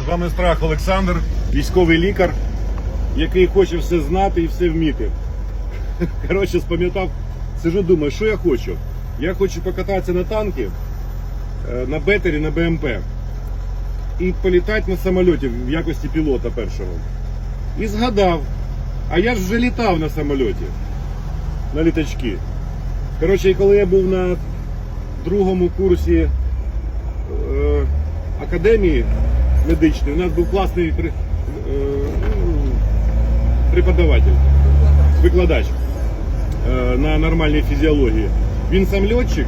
З вами страх Олександр, військовий лікар, який хоче все знати і все вміти. Коротше, спам'ятав, сижу, думаю, що я хочу. Я хочу покататися на танки, е, на бетері, на БМП. І політати на самольоті в якості пілота першого. І згадав, а я ж вже літав на самольоті, на літачки. Коротше, і коли я був на другому курсі е, академії медичної, у нас був класний при- е, ну, преподаватель, викладач е, на нормальній фізіології. Він сам льотчик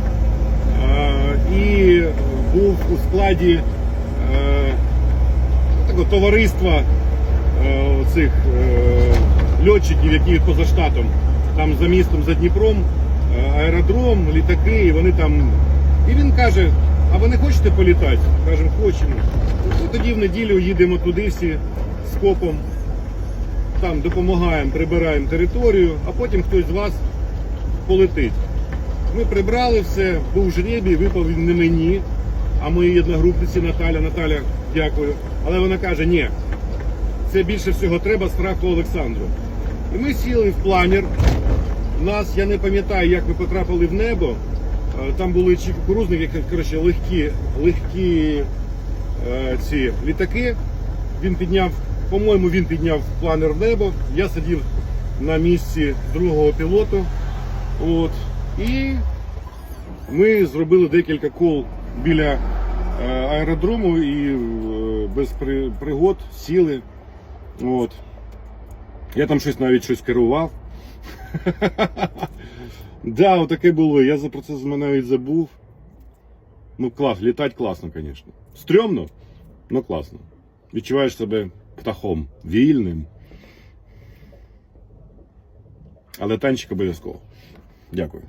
е, і був у складі е, такого товариства е, цих е, льотчиків, які поза штатом, там за містом, за Дніпром, е, аеродром, літаки, і вони там. І він каже: а ви не хочете політати? Кажемо, хочемо. Тоді в неділю їдемо туди всі з копом, там допомагаємо, прибираємо територію, а потім хтось з вас полетить. Ми прибрали все, був жребій, випав він не мені, а моїй одногрупниці Наталя. Наталя, дякую. Але вона каже, ні, це більше всього треба страху Олександру. І ми сіли в планер. Нас, я не пам'ятаю, як ми потрапили в небо. Е, Там були чи кукурузники, коротше, легкі, легкі ці літаки. Він підняв, по-моєму, він підняв планер в небо. Я сидів на місці другого пілоту. От. І ми зробили декілька кол біля е, аеродрому і е, без пригод сіли. От. Я там щось навіть щось керував. Да, отаке було. Я про це навіть забув. Ну, клас, літати класно, звісно. Стрьомно, ну класно. Відчуваєш себе птахом, вільним. Але танчик обов'язково. Дякую.